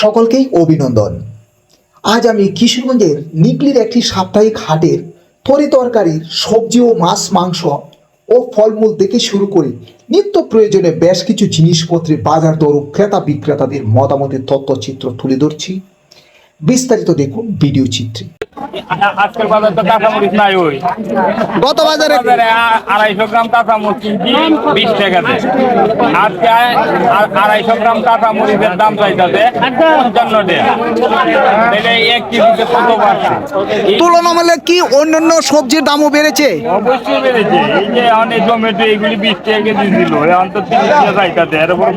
সকলকেই অভিনন্দন। আজ আমি কিশোরগঞ্জের নিকলির একটি সাপ্তাহিক হাটের তরি তরকারি, সবজি ও মাছ, মাংস ও ফলমূল থেকে শুরু করে। নিত্য প্রয়োজনে বেশ কিছু জিনিসপত্রে বাজার দর ও ক্রেতা বিক্রেতাদের মতামতের তথ্যচিত্র তুলে ধরছি। বিস্তারিত দেখুন ভিডিও চিত্রে। আজকের বাজার তো কাঁচামরিচ নাই ওই। গত বাজারে বাজারে আড়াইশো গ্রাম কাঁচামরিচ কিনছি বিশ টাকাতে আজকে আড়াইশো গ্রাম কাঁচামরিচের দাম চাইতেছে পঞ্চান্ন টাকা। এক কেজিতে কত বাড়ছে? তুলনামূলক কি অন্যান্য সবজির দামও বেড়েছে? অবশ্যই বেড়েছে। এই যে অনেক টমেটো এগুলি বিশ টাকা কেজি ছিল। এখন তো তিরিশ টাকা চাইতেছে। এর উপর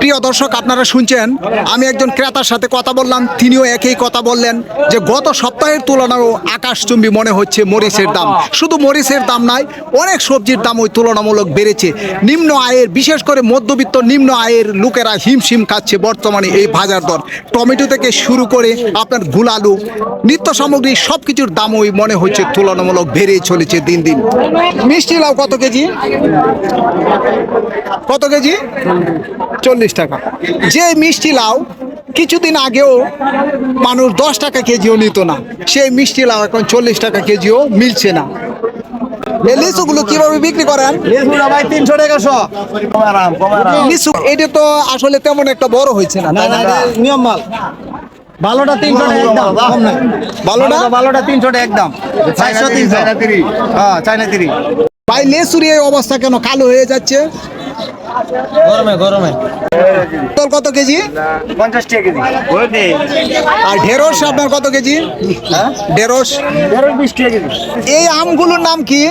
প্রিয় দর্শক আপনারা শুনছেন আমি একজন ক্রেতার সাথে কথা বললাম, তিনিও একই কথা বললেন যে গত সপ্তাহের তুলনায়ও আকাশচুম্বী মনে হচ্ছে মরিচের দাম। শুধু মরিচের দাম নাই অনেক সবজির দাম ওই তুলনামূলক বেড়েছে। নিম্ন আয়ের, বিশেষ করে মধ্যবিত্ত নিম্ন আয়ের লোকেরা হিমশিম খাচ্ছে বর্তমানে এই বাজার দর। টমেটো থেকে শুরু করে আপনার গুলালু নিত্য সামগ্রী সব কিছুর দাম ওই মনে হচ্ছে তুলনামূলক বেড়েই চলেছে দিন দিন। মিষ্টি লাউ কত কেজি? কত কেজি? চল্লিশ টাকা। যে মিষ্টি লাউ কিছুদিন আগেও মানুষ দশ টাকা কেজিও নিত না। সেই মিষ্টি লাউ এখন চল্লিশ টাকা কেজিও মিলছে না। এই লিচুগুলো কীভাবে বিক্রি করেন? ভাই তিনশো টাকা শো লিচু এটা তো আসলে তেমন একটা বড় হয়েছে না না? না না? নিয়ম মাল। ভালোটা তিনশো একদম ভালোটা? ভালোটা তিনশো একদম। চারশো তিনশো। হ্যাঁ চাইনা তিরি ভাই লেসুর এই অবস্থা কেন? কালো হয়ে যাচ্ছে। গরমে গরমে। তোর কত কেজি? পঞ্চাশ টাকা কেজি। আর ঢেঁড়স আপনার কত কেজি? হ্যাঁ? ঢেঁড়স। তেরো বিশ টাকা কেজি। এই আমগুলোর নাম কি?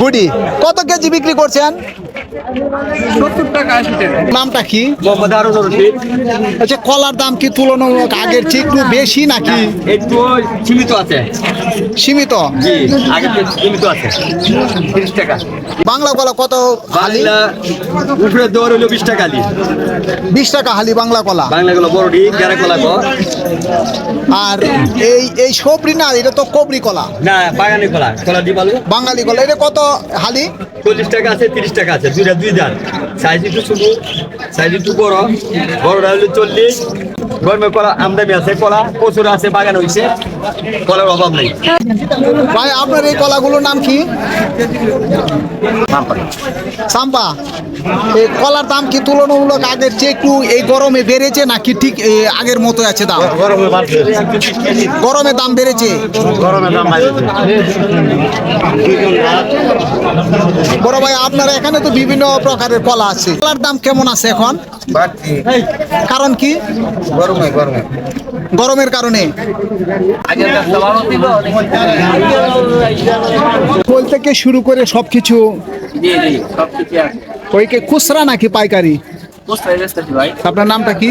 গুডি। কত কেজি বিক্রি করছেন? নামটা কি? মোহাম্মদ আরও রশিদ। আচ্ছা কলার দাম কি তুলনামূলক আগের চেয়ে একটু বেশি নাকি? একটু সীমিত আছে। সীমিত? জি আগে সীমিত আছে। তিরিশ টাকা। বাংলা কলা কত হালি? বাংলা উপরে দৌড় হলো বিশ টাকা আলি বিশ টাকা হালি বাংলা কলা। বাংলা গুলো বড়ডি কলা আর এই এই সবরি না এটা তো কবরি কলা। না বাগানি কলা কলা দি পালু বাঙালি কলা এটা কত হালি? চল্লিশ টাকা আছে তিরিশ টাকা আছে দুইটা দুই দান সাইজ একটু ছোট সাইজ একটু বড়। বড়টা হলো চল্লিশ। গরমে কলা আমদানি আছে কলা প্রচুর আছে বাগান হয়েছে কলার অভাব নেই। ভাই আপনার এই কলাগুলোর নাম কি? সাম্পা। এই কলার দাম কি তুলনামূলক আগের চেয়ে একটু এই গরমে বেড়েছে নাকি ঠিক আগের মতো আছে দাম? গরমে দাম বেড়েছে? বড় ভাই আপনার এখানে তো বিভিন্ন প্রকারের কলা আছে। কলার দাম কেমন আছে এখন? কারণ কি? গরমে গরমে। গরমের কারণে। ফুল থেকে শুরু করে সব কিছু খুচরা নাকি পাইকারি? আপনার নামটা কি?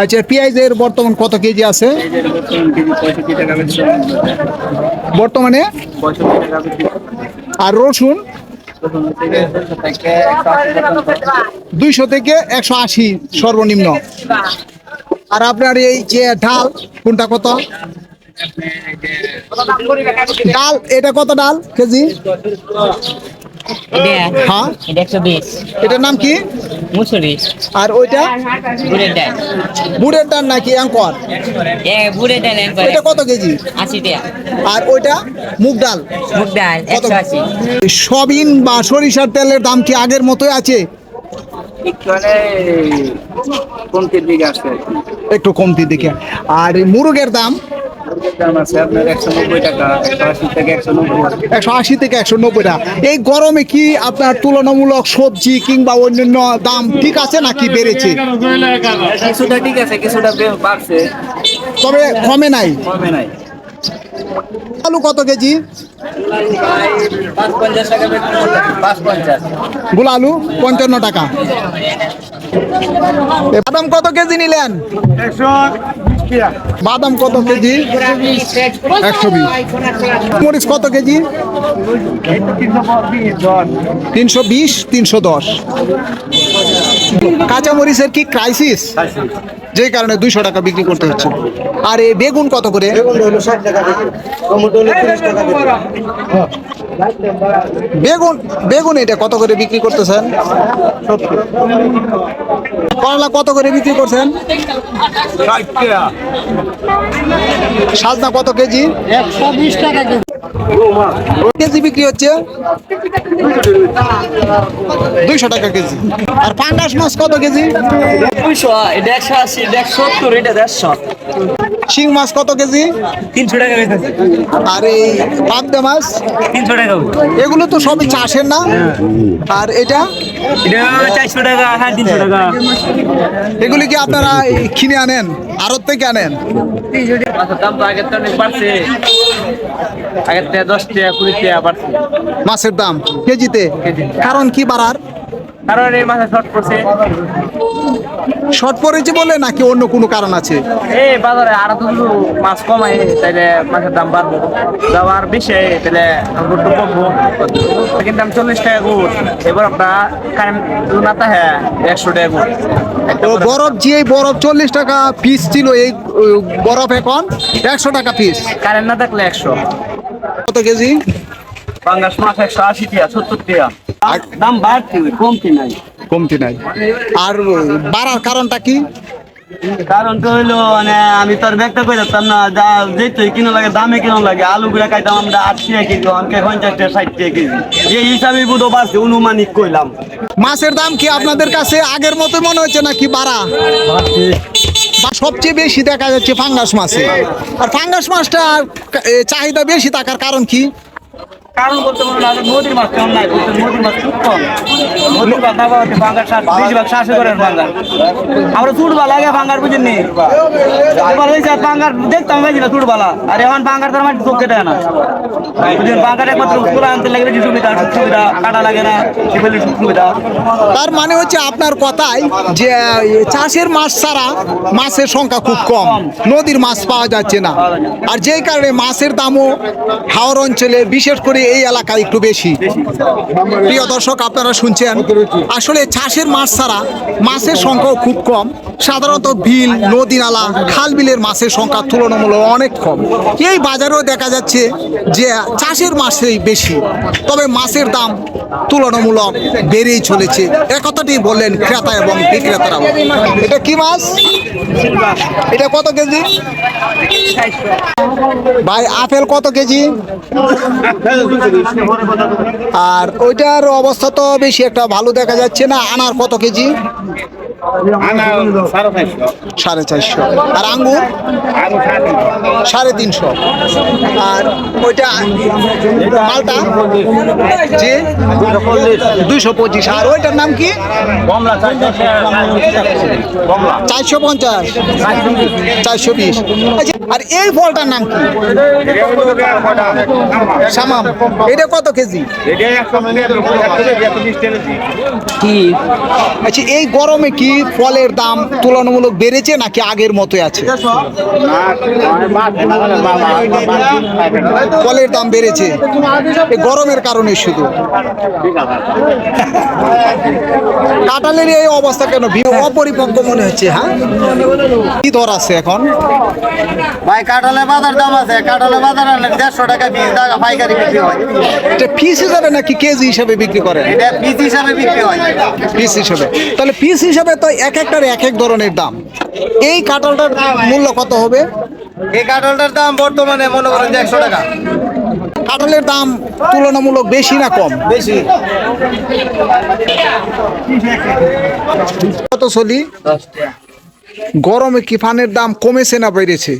আচ্ছা পেঁয়াজের বর্তমান কত কেজি আছে? বর্তমানে? আর রসুন? দুইশো থেকে একশো আশি সর্বনিম্ন। আর আপনার এই যে ডাল কোনটা কত? ডাল এটা কত ডাল কেজি? হ্যাঁ এটার নাম কি? মুসুরি। আর ওইটা? বুড়ের ডাল। বুড়ের ডাল নাকি অ্যাঙ্কর? বুড়ের ডাল এটা কত কেজি? টাকা। আর ওইটা? মুগ ডাল। মুগ সবিন বা সরিষার তেলের দাম কি আগের মতোই আছে? মানে। একটু কমতি দেখে। আর মুরগের দাম? একশো আশি থেকে একশো নব্বই একশো আশি থেকে একশো নব্বই টাকা। এই গরমে কি আপনার তুলনামূলক সবজি কিংবা অন্যান্য দাম ঠিক আছে নাকি বেড়েছে? কিছুটা ঠিক আছে কিছুটা বাড়ছে। তবে কমে নাই। কমে নাই। আলু কত কেজি? গুলো আলু পঞ্চান্ন টাকা। বাদাম কত কেজি নিলেন? বাদাম কত কেজি? একশো বিশ। মরিচ কত কেজি? তিনশো বিশ তিনশো দশ। কাঁচামরিচের কি ক্রাইসিস যে কারণে দুইশো টাকা বিক্রি করতে হচ্ছে। আর এই বেগুন কত করে? বেগুন বেগুন এটা কত করে বিক্রি করতেছেন? করলা কত করে বিক্রি করছেন? সাজনা কত কেজি? একশো বিশ টাকা কেজি কেজি বিক্রি হচ্ছে দুইশো টাকা কেজি। আর পাঙ্গাস মাছ কত কেজি? দুইশো এটা একশো আশি এটা একশো সত্তর এটা দেড়শো। শিং মাছ কত কেজি? তিনশো টাকা আর এই পাবদা মাছ? তিনশো টাকা এগুলো তো সবই চাষের না? আর এটা? চারশো টাকা হ্যাঁ তিনশো টাকা। এগুলি কি আপনারা কিনে আনেন? আড়ত থেকে আনেন? মাছের দাম তো আগের আগের থেকে দশ টাকা কুড়ি টাকা বাড়ছে। মাছের দাম কেজিতে। কারণ কি বাড়ার? কারণ এই মাছের শর্ট পড়ছে। শর্ট পড়েছে বলে নাকি অন্য কোনো কারণ আছে? এই বাজারে আরও তো মাছ কমায় তাইলে মাছের দাম বাড়বো। দাম আর বেশি তাইলে গুড় কমবো। কিন্তু দাম চল্লিশ টাকা গুড়। এবার আপনার কারেন্ট না হ্যাঁ একশো টাকা গুড়। তো বরফ যে বরফ চল্লিশ টাকা পিস ছিল এই বরফ এখন একশো টাকা পিস কারেন্ট না থাকলে একশো। কত কেজি? পাঙ্গাস মাছ একশো আশি টাকা সত্তর আর- দাম বাড়তি কমতি নাই। কমতি নাই। আর বাড়ার কারণটা কি? কারণ তো হইল মানে আমি তোর ব্যক্ত করে দিতাম না যা যেহেতু কিনো লাগে দামে কিনো লাগে আলু গুলা খাইতাম আমরা আশি টাকা কেজি অনেকে পঞ্চাশ টাকা ষাট টাকা কেজি। এই হিসাবে বুধো বাড়ছে অনুমানিক কইলাম। মাছের দাম কি আপনাদের কাছে আগের মতো মনে হচ্ছে নাকি বাড়া? বা সবচেয়ে বেশি দেখা যাচ্ছে ফাঙ্গাস মাছে। আর ফাঙ্গাস মাছটা চাহিদা বেশি থাকার কারণ কি? কারণ বলতে পারব না আমাদের নদীর মাছ কম নাই বলতে নদীর মাছ খুব কম। নদীর মাছ না বাঙ্গার শ্বাস বেশিরভাগ শ্বাসে করেন বাঙ্গার আমরা চুটবা লাগে এবার হয়েছে আর বাঙ্গার দেখতাম বেশি না চুটবালা আর এখন মানে চোখে দেয় না। বুঝলেন বাঙ্গার একমাত্র আনতে লাগে বেশি সুবিধা সুবিধা কাটা লাগে না সুবিধা। তার মানে হচ্ছে আপনার কথাই যে চাষের মাছ ছাড়া মাছের সংখ্যা খুব কম। নদীর মাছ পাওয়া যাচ্ছে না। আর যেই কারণে মাছের দামও হাওর অঞ্চলে বিশেষ করে এই এলাকায় একটু বেশি। প্রিয় দর্শক, আপনারা শুনছেন। আসলে চাষের মাছ ছাড়া মাছের সংখ্যাও খুব কম। সাধারণত বিল, নদী নালা, খাল বিলের মাছের সংখ্যা তুলনামূলক অনেক কম। এই বাজারেও দেখা যাচ্ছে যে চাষের মাছই বেশি। তবে মাছের দাম তুলনামূলক বেড়েই চলেছে। এ কথাটি বললেন ক্রেতা এবং বিক্রেতারা এটা কি মাছ? এটা কত কেজি? ভাই আপেল কত কেজি? আর ওইটার অবস্থা তো বেশি একটা ভালো দেখা যাচ্ছে না আনার কত কেজি? সাড়ে চারশো। আর আঙ্গুর? সাড়ে তিনশো। আর ওইটা মালটা? জি? দুইশো পঁচিশ। আর ওইটার নাম কি? চারশো পঞ্চাশ। চারশো বিশ। আচ্ছা, আর এই ফলটার নাম কি? সামাম। এটা কত কেজি? কি? আচ্ছা এই গরমে কি ফলের দাম তুলনামূলক বেড়েছে নাকি আগের মতোই আছে? ফলের দাম বেড়েছে। এই গরমের কারণে শুধু। কাঁঠালের এই অবস্থা কেন অপরিপক্ক মনে হচ্ছে হ্যাঁ? কি দর আছে এখন? ভাই কাঁঠালের বাজার দাম আছে। কাঁঠালের বাজার আনলে দেড়শো টাকা পিস টাকা পাইকারি বিক্রি হয়। এটা পিস হিসাবে নাকি কেজি হিসাবে বিক্রি করেন? এটা পিস হিসাবে বিক্রি হয়। পিস হিসাবে। তাহলে পিস হিসাবে তো এক একটার এক এক ধরনের দাম। এই কাঁঠালটার মূল্য কত হবে? এই কাঁঠালটার দাম বর্তমানে মনে করেন যে একশো টাকা। কাঁঠালের দাম তুলনামূলক বেশি না কম? বেশি। কত চলি গরমে কি ফানের দাম কমেছে না বেড়েছে?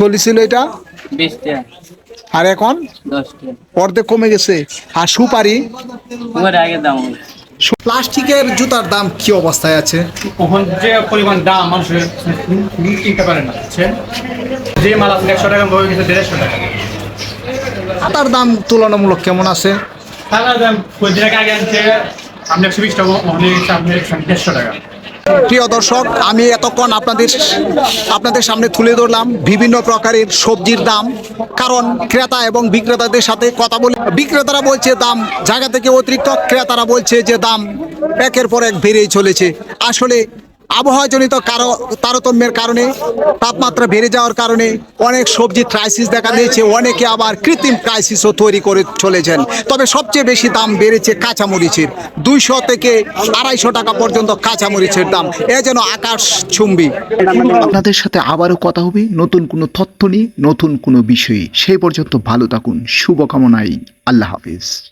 চলিছিল এটা? আর এখন? অর্ধেক কমে গেছে। আর সুপারি? দাম প্লাস্টিকের জুতার দাম কি অবস্থায় আছে? কখন যে পরিমাণ দাম মানুষের কিনতে পারে না। যে মাল আছে একশো টাকা হয়ে গেছে দেড়শো টাকা। তার দাম তুলনামূলক কেমন আছে? তাহলে দাম কয়েকদিন আগে আগে আনছে আপনি একশো বিশ টাকা আপনি দেড়শো টাকা। প্রিয় দর্শক, আমি এতক্ষণ আপনাদের আপনাদের সামনে তুলে ধরলাম বিভিন্ন প্রকারের সবজির দাম। কারণ ক্রেতা এবং বিক্রেতাদের সাথে কথা বলে, বিক্রেতারা বলছে দাম জায়গা থেকে অতিরিক্ত, ক্রেতারা বলছে যে দাম একের পর এক বেড়েই চলেছে। আসলে আবহাওয়াজনিত কারও তারতম্যের কারণে, তাপমাত্রা বেড়ে যাওয়ার কারণে অনেক সবজি ক্রাইসিস দেখা দিয়েছে, অনেকে আবার কৃত্রিম ক্রাইসিসও তৈরি করে চলেছেন। তবে সবচেয়ে বেশি দাম বেড়েছে কাঁচামরিচের। দুইশো থেকে আড়াইশো টাকা পর্যন্ত কাঁচামরিচের দাম। এ যেন আকাশ চুম্বি। আপনাদের সাথে আবারও কথা হবে। নতুন কোনো তথ্য নিয়ে, নতুন কোনো বিষয়ে। সেই পর্যন্ত ভালো থাকুন। শুভকামনাই আল্লাহ হাফিজ।